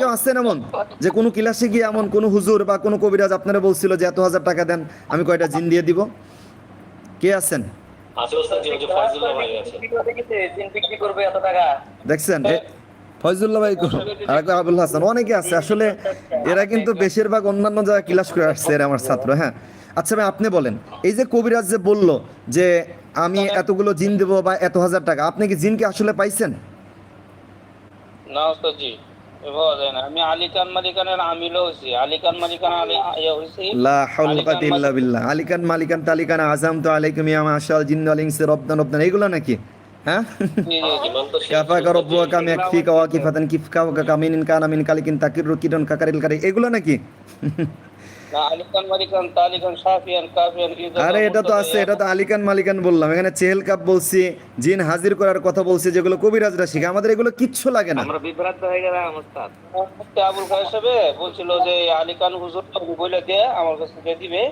কেউ আছেন এমন যে কোনো ক্লাসে গিয়ে এমন কোনো হুজুর বা কোনো কবিরাজ আপনারা বলছিল যে এত হাজার টাকা দেন আমি কয়টা জিন দিয়ে দিব? কে আছেন? দেখছেন? ফয়জুল্লাহ ভাই আর আবুল হাসান অনেকে আছে। আসলে এরা কিন্তু বেশিরভাগ অন্যান্য জায়গায় ক্লাস করে আসছে এরা আমার ছাত্র হ্যাঁ। আচ্ছা ভাই আপনি বলেন এই যে কবিরাজ যে বলল যে আমি এতগুলো জিন দেবো বা এত হাজার টাকা আপনি কি জিনকে আসলে পাইছেন? না ওস্তাদ জি। এভাবে যায় না। আমি আলিকান মালিকানের আমিলও হয়েছি। আলিকান মালিকান আলি ইয়ে হয়েছি। লা হাওলা ইল্লা বিল্লাহ। আলিকান মালিকান তালিকান আজাম তো আলাইকুম ইয়া আল রব্বান রব্বান। নাকি? হ্যাঁ? কাফাকা রব্বুকা কিফকা ওয়া কামিনিন কানা মিন কালিকিন তাকিরু কাকারিল কারি। এগুলো নাকি? আরে এটা তো আছে এটা তো আলিকান মালিকান বললাম। এখানে চেহেল কাপ বলছি জিন হাজির করার কথা বলছি যেগুলো কবিরাজরা শিখে। আমাদের এগুলো কিচ্ছু লাগে না। আমরা বিভ্রান্ত হয়ে গেলাম ওস্তাদ। আবুল খায়ের সাহেব বলছিল যে আলিকান হুজুর বলে দিয়ে আমার কাছে দিয়ে দিবে